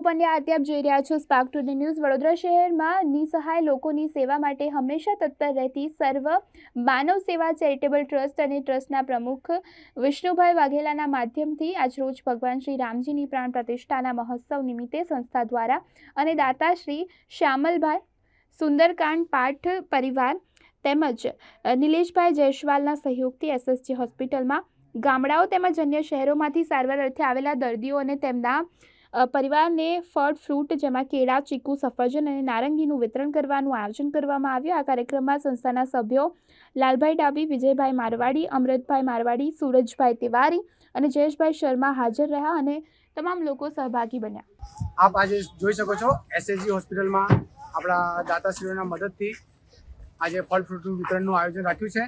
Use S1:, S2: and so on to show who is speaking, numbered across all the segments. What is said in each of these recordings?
S1: પંડ્યા આજે આપ જોઈ રહ્યા છો સ્પાર્ક ટુડે ન્યૂઝ વડોદરા શહેરમાં નિસહાય લોકોની સેવા માટે હંમેશા તત્પર રહેતી સર્વ માનવ સેવા ચેરિટેબલ ટ્રસ્ટ અને ટ્રસ્ટના પ્રમુખ વિષ્ણુભાઈ વાઘેલાના માધ્યમથી આજરોજ ભગવાન શ્રી રામજીની પ્રાણ પ્રતિષ્ઠાના મહોત્સવ નિમિત્તે સંસ્થા દ્વારા અને દાતા શ્રી શ્યામલભાઈ સુંદરકાંડ પાઠ પરિવાર તેમજ નિલેશભાઈ જયસ્વાલના સહયોગથી એસએસજી હોસ્પિટલમાં ગામડાઓ તેમજ અન્ય શહેરોમાંથી સારવાર અર્થે આવેલા દર્દીઓ અને તેમના પરિવારને ફળ, ફ્રૂટ જેમાં કેળા, ચીકુ, સફરજન અને નારંગીનું વિતરણ કરવાનું આયોજન કરવામાં આવ્યું. આ કાર્યક્રમમાં સંસ્થાના સભ્યો લાલભાઈ ડાબી, વિજયભાઈ મારવાડી, અમૃતભાઈ મારવાડી, સુરજભાઈ તિવારી અને જયેશભાઈ શર્મા હાજર રહ્યા અને તમામ લોકો સહભાગી બન્યા.
S2: આપ આજે જોઈ શકો છો એસએસજી હોસ્પિટલમાં આપણા દાતાશ્રીઓના મદદથી આજે ફળ, ફ્રૂટનું વિતરણનું આયોજન રાખ્યું છે.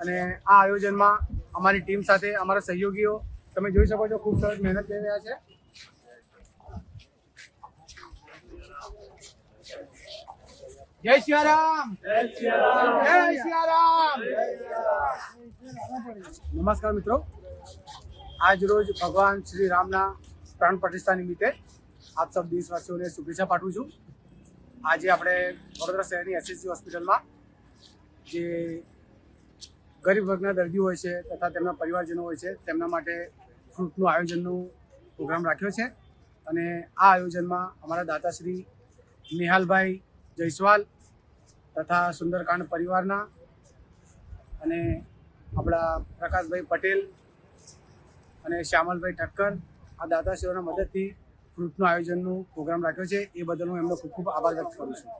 S2: અને આ આયોજનમાં અમારી ટીમ સાથે, અમારા સહયોગીઓ, તમે જોઈ શકો છો, ખૂબ સરસ મહેનત કરી રહ્યા છે. જય સિયારામ જય સિયારામ નમસ્કાર મિત્રો. આજ રોજ ભગવાન શ્રી રામના પ્રાણ પ્રતિષ્ઠા નિમિત્તે આપ સૌ દેશવાસીઓને શુભેચ્છા પાઠવું છું. આજે આપણે વડોદરા શહેરની એસએસસી હોસ્પિટલમાં જે ગરીબ વર્ગના દર્દીઓ હોય છે તથા તેમના પરિવારજનો હોય છે તેમના માટે ફ્રૂટનું આયોજનનું પ્રોગ્રામ રાખ્યો છે. અને આ આયોજનમાં અમારા દાતાશ્રી નિહાલભાઈ જયસ્વાલ તથા સુંદરકાંડ પરિવારના અને આપણા પ્રકાશભાઈ પટેલ અને શ્યામલભાઈ ઠક્કર આ દાતાશ્રીઓના મદદથી ફ્રૂટનું આયોજનનું પ્રોગ્રામ રાખ્યો છે. એ બદલ હું એમનો ખૂબ ખૂબ આભાર વ્યક્ત કરું છું.